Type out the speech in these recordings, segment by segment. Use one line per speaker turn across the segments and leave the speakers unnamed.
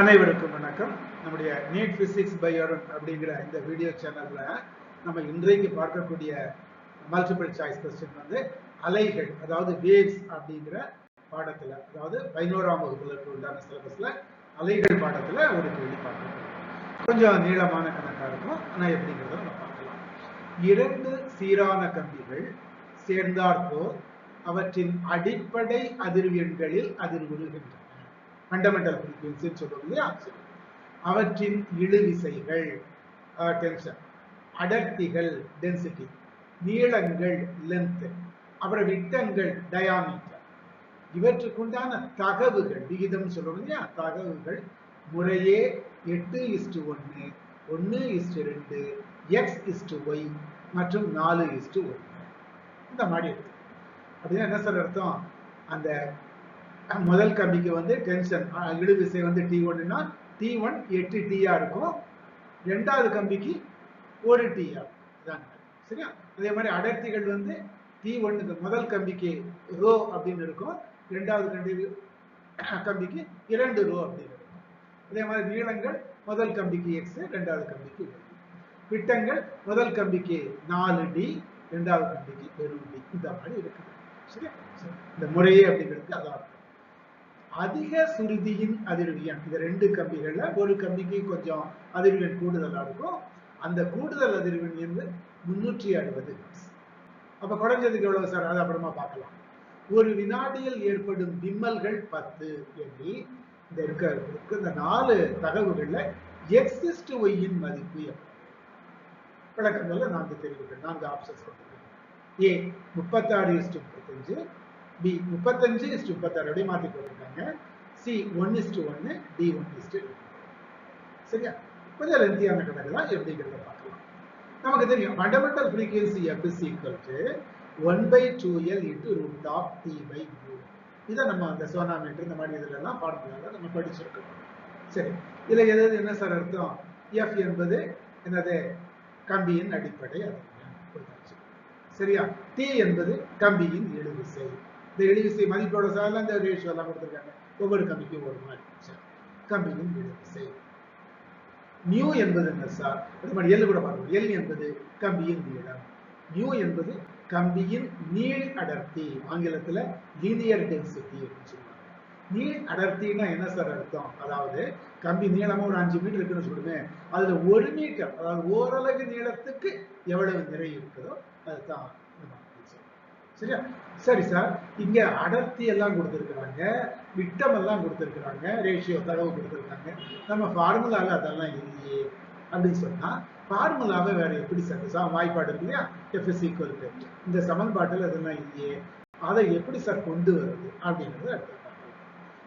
அனைவருக்கும் வணக்கம். நம்முடைய நீட் பிசிக்ஸ் பை அருண் அப்படிங்கிற இந்த வீடியோ சேனல்ல நம்ம இன்றைக்கு பார்க்கக்கூடிய மல்டிபிள் சாய்ஸ் கொஸ்டின் வந்து அலைகள் அதாவது வேவ்ஸ் அப்படிங்கிற பாடத்துல அதாவது பதினோராம் வகுப்புல உண்டான சிலபஸ்ல அலைகள் பாடத்துல ஒரு கேள்வி பார்க்கணும் கொஞ்சம் நீளமான கணக்கா இருக்கும். ஆனா எப்படிங்கிறத நம்ம பார்க்கலாம். இரண்டு சீரான கம்பிகள் சேர்ந்தாற்போல் அவற்றின் அடிப்படை அதிர்வெண்களில் அதிர்வுறுகின்றன ஃபண்டமெண்டல் ஃப்ரீக்வன்சின்னு சொல்றோம் இல்லையா? அவற்றின் இழுவிசைகள் டென்ஷன் அடர்த்திகள் டென்சிட்டி நீளங்கள் லென்த் அப்புறம் விட்டங்கள் டயாமீட்டர் இவற்றுக்குண்டான தகவுகள் விகிதம் சொல்றோம் இல்லையா? தகவுகள் முறையே எட்டு இஸ்டு ஒன்று ஒன்று இஸ்டு ரெண்டு எக்ஸ் இஸ்டு ஒய் மற்றும் நாலு இஸ்டு ஒன்று இந்த மாதிரி இருக்கு. அப்படின்னா என்ன சார் அர்த்தம்? அந்த முதல் கம்பிக்கு வந்து டென்ஷன். இழுவிசை வந்து டி ஒன்னுனா டி ஒன் எட்டு டியா இருக்கும். ரெண்டாவது கம்பிக்கு ஒரு டிஆர் இதாங்க சரியா? அதே மாதிரி அடர்த்திகள் வந்து டி ஒன்னுக்கு முதல் கம்பிக்கு ரோ அப்படின்னு இருக்கும். ரெண்டாவது கம்பி கம்பிக்கு இரண்டு ரோ அப்படின்னு இருக்கும். அதே மாதிரி நீளங்கள் முதல் கம்பிக்கு எக்ஸ் ரெண்டாவது கம்பிக்கு விட்டங்கள் முதல் கம்பிக்கு நாலு டி ரெண்டாவது கம்பிக்கு வெறும் டி இந்த மாதிரி இருக்குது. சரியா? இந்த முறையே அப்படிங்கிறதுக்கு அதான். அதிக சுருதியின் அதிர்வியன் இந்த ரெண்டு கம்பிகள்ல ஒரு கம்பிக்கு கொஞ்சம் அதிர்வெண் கூடுதலா இருக்கும். அந்த கூடுதல் அதிர்வெண் வந்து முன்னூற்றி அறுபது. அப்ப குறைஞ்சதுக்கு எவ்வளவு சார்? அது அப்புறமா பார்க்கலாம். ஒரு வினாடியில் ஏற்படும் விம்மல்கள் பத்து எண்ணி இந்த இருக்க இந்த நாலு தகவல்கள்ல எக்ஸிஸ்ட் ஒய்யின் மதிப்பு விளக்கங்கள்ல நான்கு தெரிவுகள் நான்கு ஆப்ஷன்ஸ் கொடுத்துருக்கேன். ஏ முப்பத்தாறு இஸ்டு முப்பத்தஞ்சு. பி முப்பத்தஞ்சு இஸ்டு முப்பத்தாறு அப்படியே மாத்தி போட்டிருக்காங்க. சி ஒன் இஸ்டு ஒன்னு டி ஒன் இஸ்டு சரியா? கொஞ்சம் லென்த்தியான கணக்கு தான் எப்படிங்கிறத பார்க்கலாம். நமக்கு தெரியும் fundamental frequency F is equal to one by two L into root of T by u இதை நம்ம அந்த சோனாமீட்டர் இந்த மாதிரி இதுல எல்லாம் ஃபார்முலாவில் நம்ம படிச்சிருக்கோம். சரி இதுல எதாவது என்ன சார் அர்த்தம்? எஃப் என்பது என்னது? கம்பியின் அடிப்படை அது கொடுத்தாச்சு. சரியா? டி என்பது கம்பியின் இழுவிசை. இந்த இழுவிசை மதிப்போட சார்ல அந்த ரேஷியோ எல்லாம் கொடுத்துருக்காங்க. ஒவ்வொரு கம்பிக்கும் ஒரு மாதிரி. கம்பியின் இழுவிசை நியூ என்பது என்ன சார்? அது மாதிரி எல் கூட பார்க்கணும் எல் என்பது கம்பியின் நீளம். நியூ என்பது கம்பியின் நீள் அடர்த்தி. ஆங்கிலத்துல லீனியர் டென்சிட்டி அப்படின்னு சொல்லுவாங்க. நீள் அடர்த்தின்னா என்ன சார் அர்த்தம்? அதாவது கம்பி நீளமா ஒரு அஞ்சு மீட்டர் இருக்குன்னு சொல்லுமே. அதுல ஒரு மீட்டர் அதாவது ஓரளவு நீளத்துக்கு எவ்வளவு நிறை இருக்குதோ அதுதான் சரியா? சரி சார் இங்க அடர்த்தி எல்லாம் கொடுத்துருக்குறாங்க. விட்டம் எல்லாம் கொடுத்துருக்குறாங்க. ரேஷியோ தரவு கொடுத்துருக்காங்க. நம்ம ஃபார்முலாவில் அதெல்லாம் இல்லையே அப்படின்னு சொன்னா ஃபார்முலாவை வேற எப்படி சார் சார் வாய்ப்பாடு இருக்கு இல்லையா? எஃப்எஸ் ஈக்குவல் இந்த சமன்பாட்டில் அதெல்லாம் இல்லையே. அதை எப்படி சார் கொண்டு வருது அப்படிங்கிறது அடுத்த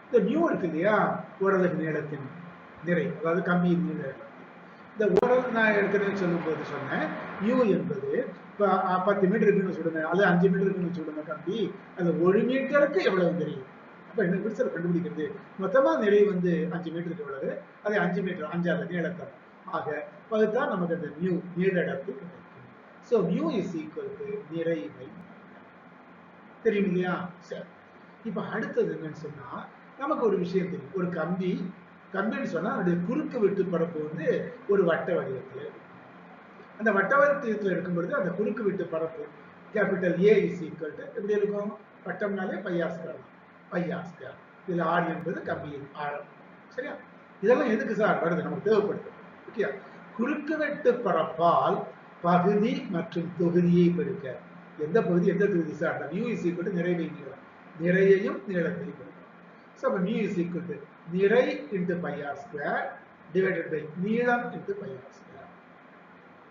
இந்த நியூ இருக்கு இல்லையா? ஓரளவு நீளத்தின் நிறை அதாவது கம்மி நீள இந்த ஓரளவு நான் ஏற்கனவே சொல்லும்போது சொன்னேன். நியூ என்பது இப்போ பத்து மீட்டர் இருக்குன்னு சொல்லுங்க. அது அஞ்சு மீட்டர் இருக்குன்னு சொல்லுங்க கம்பி அது ஒரு மீட்டருக்கு எவ்வளவு தெரியும். அப்ப என்ன விரிசல் கண்டுபிடிக்கிறது? மொத்தமா நிறை வந்து அஞ்சு மீட்டருக்கு எவ்வளவு? அது அஞ்சு மீட்டர் அஞ்சாவது நீளத்தம் ஆக அதுதான் நமக்கு அந்த நியூ நீளடத்து கிடைக்கும் so mu is equal to நிறை பை தெரியும் இல்லையா? சரி இப்ப அடுத்தது என்னன்னு சொன்னா நமக்கு ஒரு விஷயம் தெரியும். ஒரு கம்பி கம்பின்னு சொன்னா அது குறுக்கு வெட்டு பரப்பு வந்து ஒரு வட்ட வடிவத்துல இருக்கும். அந்த வட்டவரத்தில் வடிவத்தில் இருக்கும் பொழுது அந்த குறுக்கு விட்டு பரப்பு capital A is equal to எப்படி இருக்கும்? வட்டம்னாலே பையாஸ்கர் பையாஸ்கர் இதில் ஆர் என்பது கம்பியின் ஆழம் சரியா? இதெல்லாம் எதுக்கு சார் வருது? நமக்கு தேவைப்படுது. ஓகே குறுக்கு வெட்டு பரப்பால் பகுதி மற்றும் தொகுதியை பெருக்க. எந்த பகுதி? எந்த தொகுதி sir? Mu is equal to நிறைவை நீளம். நிறையையும் நீளத்தையும் பெருக்கும் ஸோ அப்போ நியூ இஸ் ஈக்குவல் டு நிறை into pi r square divided by நீளம் இன்ட்டு பையார்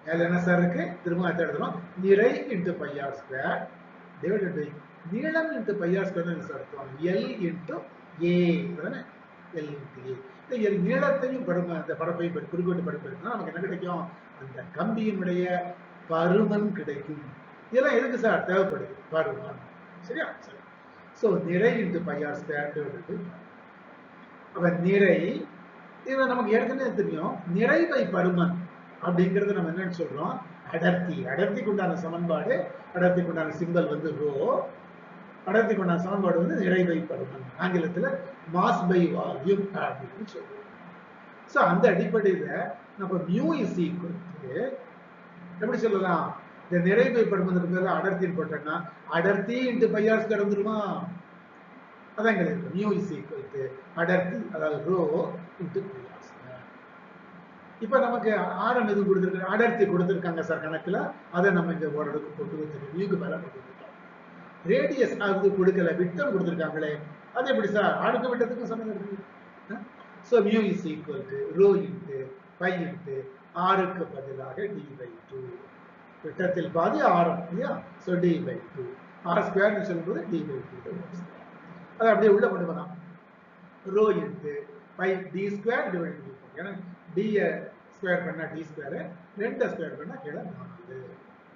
ஸ்கொயர் என்ன சார் இருக்கு? திரும்ப அடுத்த எழுதணும் நிறை into pi r square divided by நீளம் இன்ட்டு பையார் ஸ்கொயர் என்ன சார் அர்த்தம்? எல் இன்ட்டு ஏ தானே எல் இன்ட்டு ஏ இந்த எல் நீளத்தையும் பரும அந்த படப்பை பெரு- குறுக்கோட்டு பரப்பு இருக்குன்னா நமக்கு என்ன கிடைக்கும்? அந்த கம்பியினுடைய பருமன் கிடைக்கும். இதெல்லாம் எதுக்கு சார் தேவைப்படுது. பருமன். சரியா? சரி. ஸோ நிறை இன்ட்டு பையார் ஸ்கொயர் அப்போ நிறை இதை நமக்கு ஏற்கனவே தெரியும். நிறை பை பருமன். அப்படிங்கிறது நம்ம என்னன்னு சொல்றோம்? அடர்த்தி. அடர்த்திக்கு உண்டான சமன்பாடு அடர்த்திக்கு உண்டான சிம்பல் வந்து ரோ அடர்த்திக்கு உண்டான சமன்பாடு வந்து நிறை பருமன் ஆங்கிலத்துல மாஸ் பை வால்யூம் அப்படின்னு சொல்றோம். ஸோ அந்த அடிப்படையில நம்ம மியூ இஸ் ஈக்குவல் எப்படி சொல்லலாம்? இந்த நிறைவுபடுவதற்கு பேர் அடர்த்தின்னு போட்டோம்னா அடர்த்தி இன்ட்டு பையாஸ் கடந்துருமா அதான் கிடையாது மியூ இஸ் ஈக்குவல் அடர்த்தி அதாவது ரோ இன்ட்டு பையாஸ் இப்ப நமக்கு ஆரம் எது கொடுத்துருக்காங்க அடர்த்தி கொடுத்துருக்காங்க சார் கணக்குல? அதை நம்ம இங்க ஓரளவுக்கு போட்டு வந்துருக்கோம் மியூக்கு மேல போட்டு வந்துருக்கோம் ரேடியஸ் அது கொடுக்கல விட்டம் கொடுத்துருக்காங்களே அது எப்படி சார் அடுக்கு விட்டத்துக்கும் சம்மந்தம் இருக்கு so mu is equal to rho into pi into ஆறுக்கு பதிலாக டி பை டூ விட்டத்தில் பாதி ஆரம் இல்லையா? So D by two R ஸ்கொயர்னு சொல்லும்போது டி பை டூ அதை அப்படியே உள்ள கொண்டு வரலாம் rho into pi T square divide ஏன்னா டியை ஸ்கொயர் பண்ணா டி ஸ்கொயர் ரெண்டை ஸ்கொயர் பண்ணா கீழே நாலு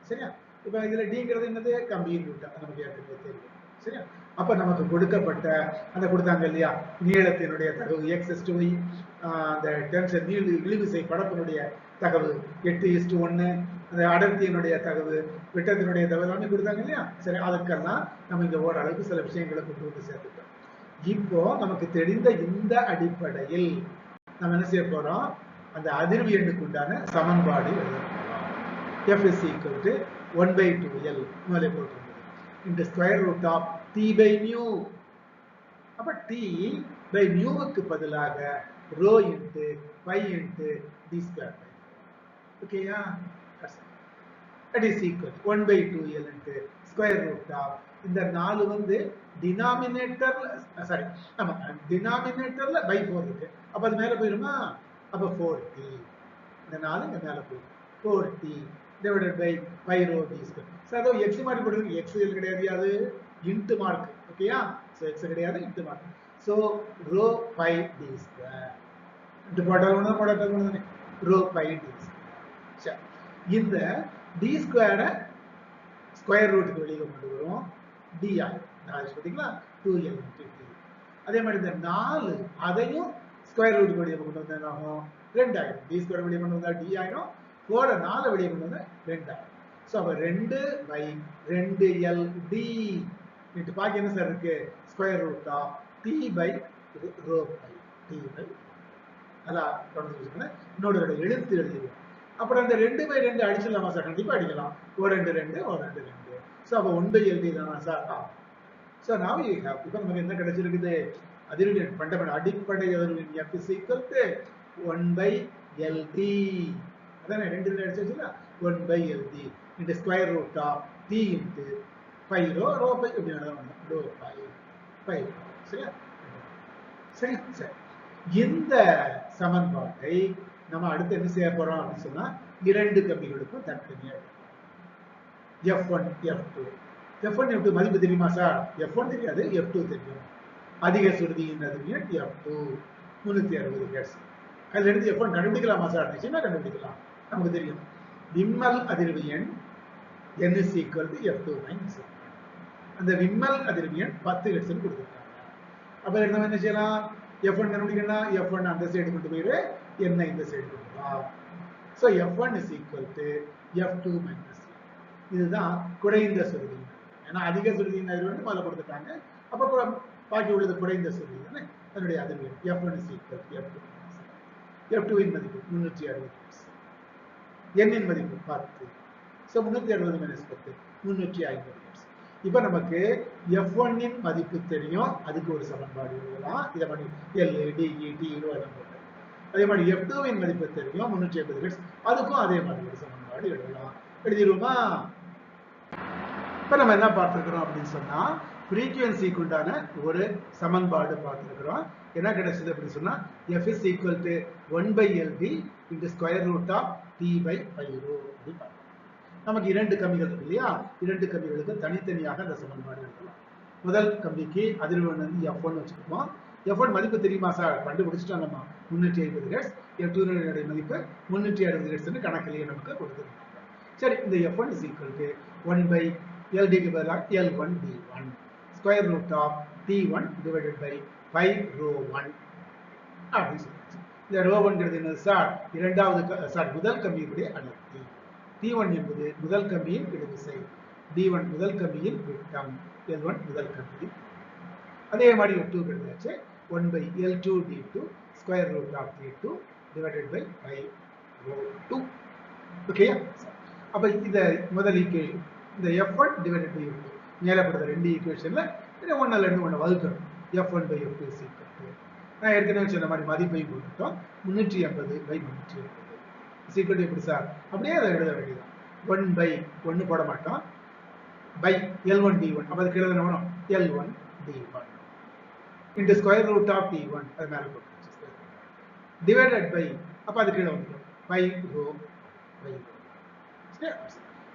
சரியா? இப்போ இதுல டிங்கிறது என்னது? கம்பியின் விட்டம் நமக்கு ஏற்கனவே தெரியும். சரியா? அப்ப நமக்கு கொடுக்கப்பட்ட அந்த கொடுத்தாங்க இல்லையா? நீளத்தினுடைய தகவு எக்ஸ் எஸ்டு ஒய் அந்த டென்ஷன் நீள் இழிவிசை படப்பினுடைய தகவு எட்டு இஸ்டு ஒன்று அந்த அடர்த்தியினுடைய தகவு விட்டத்தினுடைய தகவல் எல்லாமே கொடுத்தாங்க இல்லையா? சரி அதுக்கெல்லாம் நம்ம இங்க ஓரளவுக்கு சில விஷயங்களை கொண்டு வந்து சேர்த்துட்டோம். இப்போ நமக்கு தெரிந்த இந்த அடிப்படையில் நம்ம என்ன செய்ய போறோம்? அந்த அதிர்வு எண்ணுக்கு உண்டான சமன்பாடு எழுத F is equal to one by two L மேலே போட்டிருந்தது. இந்த square root of T by mu அப்ப டி பை மியூவுக்கு பதிலாக rho into pi into D square by ஓகேயா that is equal one by two L into square root of இந்த நாலு வந்து டினாமினேட்டர்ல சாரி ஆமா டினாமினேட்டர்ல பை ஃபோர் இருக்கு. அப்ப அது மேல போயிருமா? அப்போ ஃபோர் டி இந்த நாலு இங்கே மேலே போயிடும் four D divided by pi rho D square sir அதோ எக்ஸ் மார்க் போட்டு எக்ஸ் கிடையாது அது இன்ட்டு மார்க் ஓகேயா ஸோ எக்ஸ் கிடையாது into mark so rho pi D square into ஒன்று தானே ரோ பை டி ஸ்கொயர் இந்த டி ஸ்கொயரை ஸ்கொயர் ரூட்டுக்கு வெளியே கொண்டு வரும். டி ஆகும் நாலு பார்த்தீங்களா? டூ எல் டி அதே மாதிரி இந்த நாலு அதையும் ஸ்கொயர் ரூட் வெளியே கொண்டு வந்தா என்ன ஆகும் ரெண்டு ஆயிடும் டி ஸ்கொயர் வெளியே கொண்டு வந்தா டி ஆயிடும். ஃபோரை நாலு வெளியே கொண்டு வந்தா ரெண்டு ஆயிடும் ஸோ அப்போ ரெண்டு பை ரெண்டு எல் டி இட்டு பாக்கி என்ன சார் இருக்கு? Square root of T by rho by D by அதான் தொடர்ந்து இன்னொரு எழுத்து எழுதிடுவோம். அப்புறம் அந்த ரெண்டு பை ரெண்டு அடிச்சிடலாமா சார் கண்டிப்பா அடிக்கலாம். ஒரு ரெண்டு ரெண்டு ஒரு ரெண்டு ரெண்டு. ஸோ அப்போ ஒன் பை எல்டி தானா சார் ஆ. ஸோ நாவ் யூ ஹேவ் இப்போ நமக்கு என்ன கிடைச்சிருக்குது? அதிர்வின் பண்டமன் அடிப்படை அதிர்வின் F is equal to one by LD அதானே ரெண்டு ரெண்டு அடிச்சாச்சுல ஒன் பை எல்டி இந்த square root of T into pi rho rho by இப்படி எழுதணும் ரோ பை பை சரியா? சரி சரி. இந்த சமன்பாட்டை நம்ம அடுத்து என்ன செய்ய போறோம் அப்படின்னு சொன்னா இரண்டு கம்பிகளுக்கும் தனித்தனியாக F one F two F one F two மதிப்பு தெரியுமா சார்? எஃப் ஒன் தெரியாது எஃப் டூ தெரியும். அதிக சுருதியின் அதிர்வெண் எஃப் டூ முன்னூத்தி அறுபது ஹெர்ட்ஸ் அதுல இருந்து எஃப் ஒன் கண்டுபிடிக்கலாமா சார் இருந்துச்சுன்னா கண்டுபிடிக்கலாம். நமக்கு தெரியும். விம்மல் அதிர்வு எண் N is equal to F two minus அந்த விம்மல் அதிர்வு எண் பத்து ஹெர்ட்ஸ் கொடுத்துருக்காங்க. அப்ப என்ன என்ன செய்யலாம்? எஃப் ஒன் கண்டுபிடிக்கணும் எஃப் ஒன் அந்த சைடு கொண்டு போயிரு என்ன இந்த சைடு கொண்டு வா. So F one is equal to F two minus இதுதான் குறைந்த சுருதி. ஏன்னா அதிக சுருதியின் அதிர்வெண் முதல்ல கொடுத்துட்டாங்க. அப்போ அப்புறம் பாக்கி உள்ளது குறைந்த சொல்லி அதனுடைய அதிர்வு F one is equal F two F டூவின் மதிப்பு முன்னூற்றி அறுபது எண்ணின் மதிப்பு பத்து. ஸோ முன்னூற்றி அறுபது மைனஸ் பத்து முன்னூற்றி ஐம்பது இப்போ நமக்கு எஃப் ஒன்னின் மதிப்பு தெரியும். அதுக்கு ஒரு சமன்பாடு எழுதலாம். இதை பண்ணி எல் டிஇ டி எல்லாம் போட்டு. அதே மாதிரி எஃப் டூவின் மதிப்பு தெரியும். முன்னூற்றி ஐம்பது ஹெட்ஸ் அதுக்கும் அதே மாதிரி ஒரு சமன்பாடு எழுதலாம். எழுதிடுவோமா? இப்போ நம்ம என்ன பார்த்துருக்குறோம் அப்படின்னு சொன்னா ஃப்ரீக்குவென்சிக்குண்டான ஒரு சமன்பாடு பார்த்துருக்குறோம். என்ன கிடைச்சது அப்படின்னு சொன்னால் F is equal to one by LD into square root of T by pi rho அப்படின்னு நமக்கு இரண்டு கம்பிகள் இருக்கு இல்லையா? இரண்டு கம்பிகளுக்கு தனித்தனியாக அந்த சமன்பாடு எழுதலாம் முதல் கம்பிக்கு அதிர்வெண் வந்து எஃப் ஒன் வச்சுருக்கோம் எஃப் ஒன் மதிப்பு தெரியுமா சார் கண்டுபிடிச்சிட்டோம் நம்ம. முன்னூற்றி ஐம்பது ஹெட்ஸ் எஃப் டூனுடைய மதிப்பு முன்னூற்றி அறுபது ஹெட்ஸ்னு கணக்கிலேயே நமக்கு கொடுத்துருக்காங்க. சரி இந்த F one is equal to one by எல்டிக்கு பதிலாக L one P one square root of T one divided by five rho one அப்படின்னு சொல்லிச்சு இந்த ரோ ஒன்கிறது என்னது சார் இரண்டாவது சார் முதல் கம்பியினுடைய அடர்த்தி. டி ஒன் என்பது முதல் கம்பியின் இடுவிசை டி ஒன் முதல் கம்பியின் விட்டம். எல் ஒன் முதல் கம்பி. அதே மாதிரி எல் டூ கிடைச்சாச்சு one by L two D two square root of T two divided by five rho two ஓகேயா அப்ப இந்த முதல் ஈக்குவேஷன் இந்த F one divided by F two மேலப்படுத்த ரெண்டு ஈக்குவேஷன்ல இதை ஒன்றில் ரெண்டு ஒன்று வகுக்கணும். F one by F two நான் ஏற்கனவே சொன்ன மாதிரி மதிப்பை போட்டுட்டோம் முந்நூற்றி எண்பது பை முந்நூற்றி எண்பது சீக்கிரம் எப்படி சார்? அப்படியே அதை எழுத வேண்டியதான் ஒன் பை ஒன்று போட மாட்டோம். By L one D one அப்போ அதுக்கு எழுத வேணும் L one D one into square root of T one அது மேலே போட்டு டிவைடட் பை அப்போ அது கீழே வந்துடும் பை ரோ பை ரோ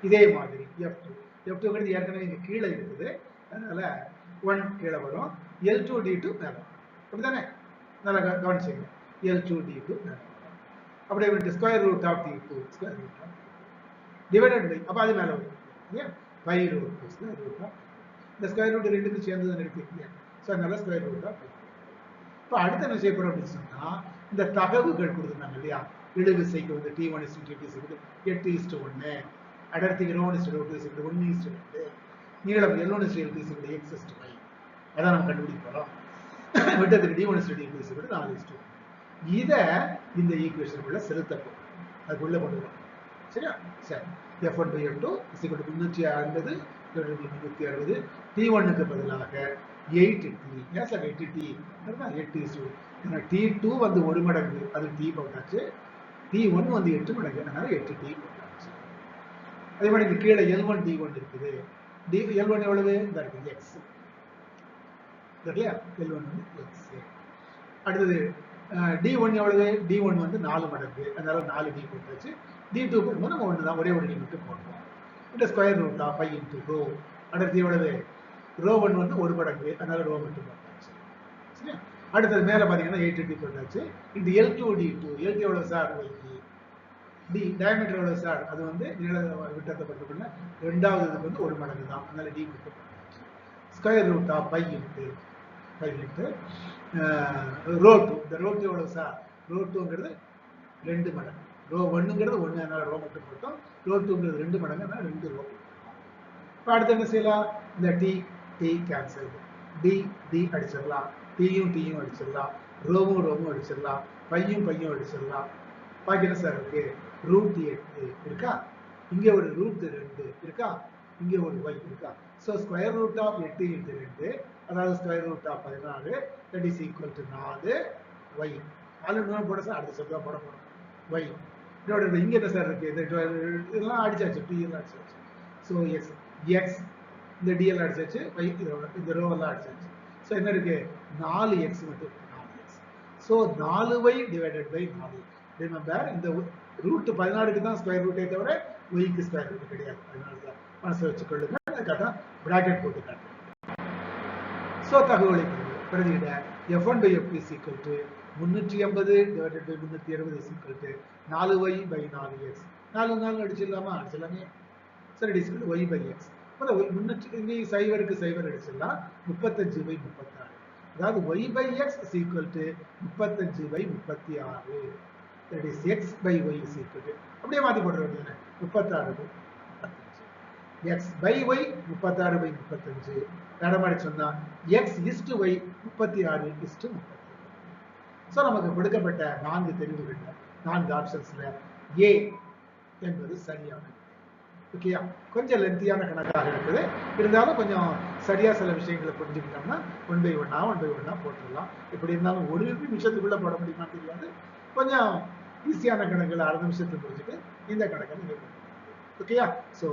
இதே மாதிரி எஃப் டூ எஃப் ஏற்கனவே இங்கே கீழே இருக்குது. அதனால ஒன் கீழே வரும். எல் டூ டி டூ மேலே வரும். நல்லா கவனிச்சிங்க எல் டூ டி டூ மேலே அப்படி அப்படியே வந்துட்டு square root of T two square root of divided by அப்போ அது மேலே வரும். இல்லையா? By root two square root of இந்த ஸ்கொயர் ரூட் ரெண்டுக்கு சேர்ந்து தான் இருக்கு இல்லையா? ஸோ அதனால ஸ்கொயர் ரூட் ஆஃப் இப்போ அடுத்த என்ன செய்ய போறோம் அப்படின்னு சொன்னால் இந்த தகவுகள் கொடுத்துருந்தாங்க இல்லையா? இழுவிசைக்கு வந்து T one is to T is to எட்டு இஸ்டு ஒன்று அடர்த்தி ரோன் இஸ்டு ரோட் இஸ்டு ஒன்று இஸ்டு ரெண்டு நீளம் எல்லோன் is to L is to X is to Y அதான் நம்ம கண்டுபிடிக்க போகிறோம் விட்டத்துக்கு D one is to D is to நாலு இஸ்டு இதை இந்த ஈக்குவேஷனுக்குள்ள செலுத்த போறோம். அதுக்குள்ள கொண்டு வரோம். சரியா? சரி. F one by F two இசிக்கொண்டு முந்நூற்றி ஐம்பது முந்நூற்றி அறுபது டி ஒன்னுக்கு பதிலாக எயிட் டி ஏன் சார் எட்டு டி எட்டு இஸ்டு ஏன்னா டி டூ வந்து ஒரு மடங்கு. அது டி போட்டாச்சு. டி ஒன் வந்து எட்டு மடங்கு. அதனால எட்டு டி போட்டாச்சு அதே மாதிரி இந்த கீழே எல் ஒன் டி ஒன் இருக்குது. டி எல் ஒன் எவ்வளவு? இந்த இருக்குது எக்ஸ் இல்லையா? எல் ஒன் வந்து எக்ஸ் அடுத்தது டி ஒன் எவ்வளவு? டி ஒன் வந்து நாலு மடங்கு. அதனால நாலு டி போட்டாச்சு. டி டூ போடும்போது நம்ம ஒன்று தான் ஒரே ஒரு டி மட்டும் போடுவோம். இந்த ஸ்கொயர் ரூட்டா ஃபைவ் இன்ட்டு ரோ அடுத்து எவ்வளவு? ரோ ஒன் வந்து ஒரு மடங்கு. அதனால ரோ மட்டும் போட்டாச்சு. சரியா? அடுத்தது மேலே பார்த்தீங்கன்னா எயிட் டி போட்டாச்சு. இந்த L two D two L two எவ்வளவு சார் ஒய்டி டி டயமீட்டர் சார். அது வந்து நீள விட்டத்தை பட்டு பண்ண ரெண்டாவது இதுக்கு வந்து ஒரு மடங்கு தான். அதனால டி மட்டும் square square ரூட்டா by into by into rho two இந்த ரோ டூ எவ்வளவு சார் ரோ டூங்கிறது ரெண்டு மடங்கு. ரோ ஒன்றுங்கிறது ஒன்று அதனால் ரோ மட்டும் போட்டோம். ரோ டூங்கிறது ரெண்டு மடங்கு அதனால் ரெண்டு ரோ இப்போ அடுத்து என்ன செய்யலாம்? இந்த D D cancel D D அடிச்சிடலாம். டீயும் டீயும் அடிச்சிடலாம். ரோவும் ரோவும் அடிச்சிடலாம். பையும் பையும் அடிச்சிடலாம். பாக்கி சார் இருக்கு. ரூட் எட்டு இருக்கா? இங்கே ஒரு ரூட் ரெண்டு இருக்கா? இங்கே ஒரு ஒய் இருக்கா? ஸோ ஸ்கொயர் ரூட் ஆஃப் எட்டு இன்ட்டு ரெண்டு அதாவது ஸ்கொயர் ரூட் ஆஃப் பதினாறு தட் இஸ் ஈக்குவல் டு நாலு ஒய் நாலு நாலு போட சார் அடுத்த சப்தா போட போகிறோம் ஒய் இதோட இங்கே என்ன சார் இருக்கு? இந்த இதெல்லாம் அடிச்சாச்சு டி எல்லாம் அடிச்சாச்சு. ஸோ எக்ஸ் எக்ஸ் இந்த டிஎல் அடிச்சாச்சு ஒய் இதோட இந்த ரோ எல்லாம் அடிச்சாச்சு. ஸோ என்ன இருக்கு? நாலு எக்ஸ் மட்டும் நாலு எக்ஸ் ஸோ நாலு ஒய் டிவைடட் பை நாலு ரிமெம்பர் இந்த ரூட் பதினாலுக்கு தான் ஸ்கொயர் ரூட்டே தவிர ஒய்க்கு ஸ்கொயர் ரூட் கிடையாது. அதனால தான் மனசில் வச்சுக்கொள்ளுங்க. அதுக்காக தான் பிராக்கெட் போட்டு காட்டுறேன். ஸோ தகவலை பிரதியிட F one by F is equal to எண்பது டிவைடட் பை முன்னூற்றி அறுபது இஸ் ஈக்குவல் டு நாலு ஒய் பை நாலு எக்ஸ் நாலு நாலு அடிச்சிடலாமா? அடிச்சிடலாமே. சரி டிஸ்கல் ஒய் பை எக்ஸ் முன்னூற்றி இங்கே சைவருக்கு சைவர் அடிச்சிடலாம். முப்பத்தஞ்சு பை முப்பத்தாறு. அதாவது Y by X is equal to முப்பத்தஞ்சு பை முப்பத்தி ஆறு. That is X by Y is equal அப்படியே மாற்றி போட வேண்டியது முப்பத்தாறு பை எக்ஸ் பை ஒய் முப்பத்தாறு பை முப்பத்தஞ்சு. வேற மாதிரி சொன்னா எக்ஸ் இஸ்டு ஒய் முப்பத்தி ஆறு இஸ்டு முப்பத்தி ஸோ நமக்கு கொடுக்கப்பட்ட நான்கு தெரிவுகள்ல நான்கு ஆப்ஷன்ஸ்ல ஏ என்பது சரியானது ஓகேயா கொஞ்சம் லென்த்தியான கணக்காக இருக்குது. இருந்தாலும் கொஞ்சம் சரியா சில விஷயங்களை புரிஞ்சுக்கிட்டோம்னா ஒன் பை ஒன்னா ஒன் பை ஒன்னா போட்டுடலாம். இப்படி இருந்தாலும் ஒரு நிமிஷத்துக்குள்ள போட முடியுமா தெரியாது. கொஞ்சம் ஈஸியான கணக்கில் அரை நிமிஷத்தை புரிஞ்சுட்டு இந்த கணக்கை நீங்கள் ஓகேயா ஸோ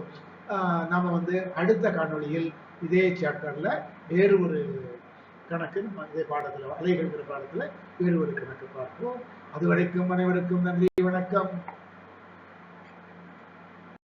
நாம வந்து அடுத்த காணொளியில் இதே சாப்டரில் வேறு ஒரு கணக்கு நம்ம இதே பாடத்தில் அலைகள்ங்கிற பாடத்தில் வேறு ஒரு கணக்கு பார்ப்போம். அது வரைக்கும் அனைவருக்கும் நன்றி வணக்கம்.